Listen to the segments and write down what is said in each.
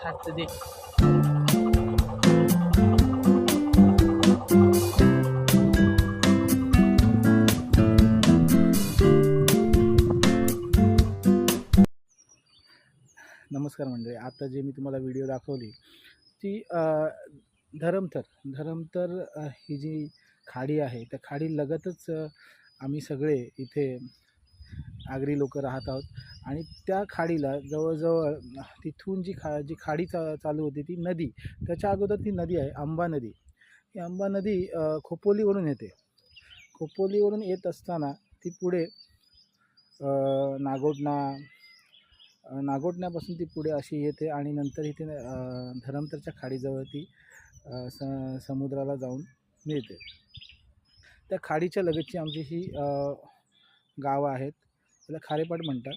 हात दे नमस्कार मंडळी आता जे मी तुम्हाला व्हिडिओ दाखवली ती धरमतर धरमतर ही जी खाडी आहे त्या खाडी लगतच आम्ही सगळे इथे आगरी लोक राहत आहोत. आणि त्या खाडीला जवळजवळ तिथून जी खा जी खाडी चा चालू होती ती नदी. त्याच्या अगोदर ती नदी आहे आंबा नदी. ही आंबा नदी खोपोलीवरून येते. खोपोलीवरून येत असताना ती पुढे नागोटणा नागोटण्यापासून ती पुढे अशी येते आणि नंतर इथे धरमतरच्या खाडीजवळ ती स समुद्राला जाऊन मिळते. त्या खाडीच्या लगतची आमची ही गावं आहेत. त्याला खारेपाट म्हणतात.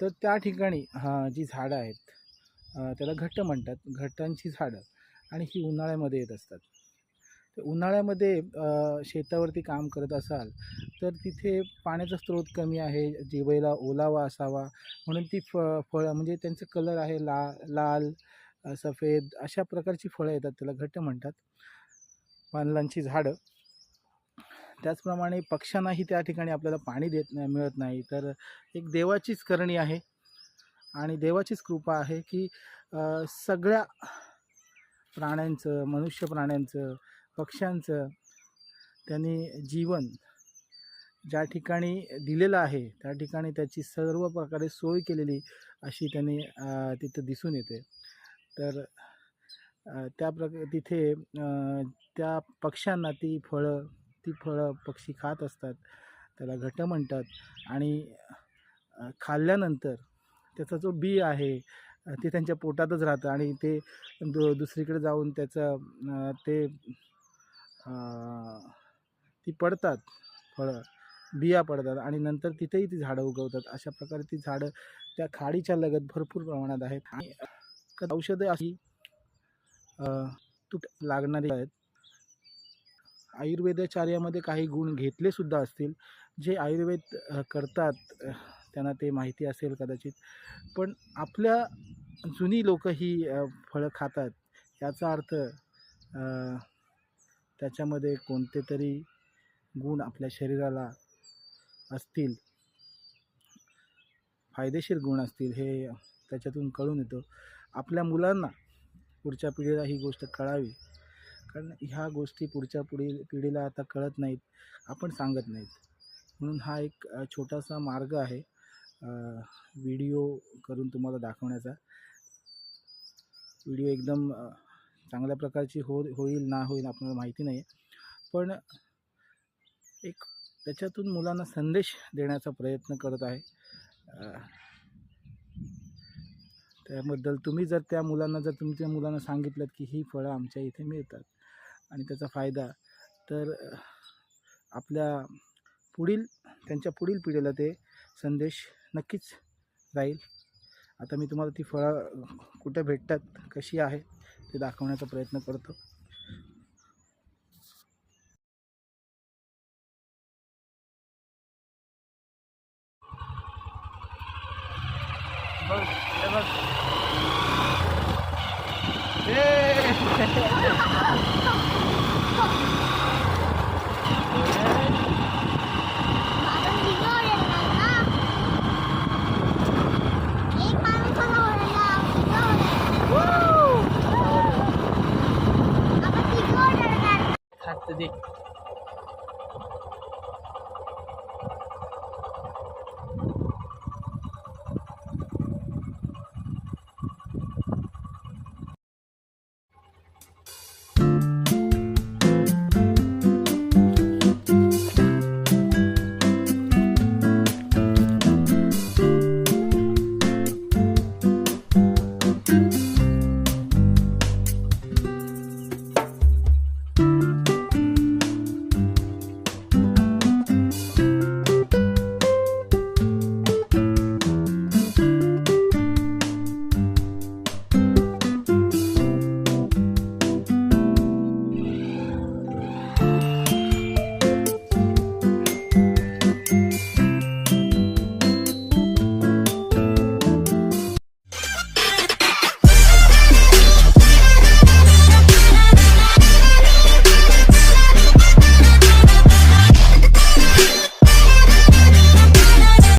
तर त्या ठिकाणी हा जी झाडं आहेत त्याला घट्ट म्हणतात. घट्टांची झाडं. आणि ही उन्हाळ्यामध्ये येत असतात. तर उन्हाळ्यामध्ये शेतावरती काम करत असाल तर तिथे पाण्याचा स्रोत कमी आहे. जिभेला ओलावा असावा. म्हणून ती फ फळं म्हणजे त्यांचं कलर आहे ला लाल सफेद अशा प्रकारची फळं येतात. त्याला घट्ट म्हणतात. पानलांची झाडं. त्याचप्रमाणे पक्ष्यांनाही त्या ठिकाणी आपल्याला पाणी देत नाही मिळत नाही. तर एक देवाचीच करणी आहे आणि देवाचीच कृपा आहे की सगळ्या प्राण्यांचं मनुष्य प्राण्यांचं पक्ष्यांचं त्यांनी जीवन ज्या ठिकाणी दिलेलं आहे त्या ठिकाणी त्याची सर्व प्रकारे सोय केलेली अशी त्यांनी तिथं दिसून येते. तर त्या प्रक तिथे त्या पक्ष्यांना ती फळं ती फळं पक्षी खात असतात त्याला घट म्हणतात आणि खाल्ल्यानंतर त्याचा जो बी आहे ते त्यांच्या पोटातच राहतं आणि ते दु दुसरीकडे जाऊन त्याचं ते ती पडतात फळं बिया पडतात आणि नंतर तिथेही ती झाडं उगवतात. अशा प्रकारे ती झाडं त्या खाडीच्या लगत भरपूर प्रमाणात आहेत. आणि औषधं अशी तुट लागणारी आहेत. आयुर्वेदाचार्यामध्ये काही गुण घेतले सुद्धा असतील. जे आयुर्वेद करतात त्यांना ते माहिती असेल कदाचित. पण आपल्या जुनी लोक ही फळं खातात. याचा अर्थ त्याच्यामध्ये कोणते तरी गुण आपल्या शरीराला असतील. फायदेशीर गुण असतील हे त्याच्यातून कळून येतं. आपल्या मुलांना पुढच्या पिढीला ही गोष्ट कळावी. कारण ह्या गोष्टी पुढच्या पुढील पिढीला आता कळत नाहीत आपण सांगत नाहीत. म्हणून हा एक छोटासा मार्ग आहे व्हिडिओ करून तुम्हाला दाखवण्याचा. व्हिडिओ एकदम चांगल्या प्रकारची हो होईल ना होईल आपल्याला माहिती नाही पण एक त्याच्यातून मुलांना संदेश देण्याचा प्रयत्न करत आहे. त्याबद्दल तुम्ही जर त्या मुलांना जर तुमच्या मुलांना सांगितलं की ही फळं आमच्या इथे मिळतात आणि त्याचा फायदा. तर आपल्या पुढील त्यांच्या पुढील पिढीला ते संदेश नक्कीच राहील आता मी तुम्हाला ती फळं कुठे भेटतात कशी आहे ते दाखवण्याचा प्रयत्न करतो. बघ 再见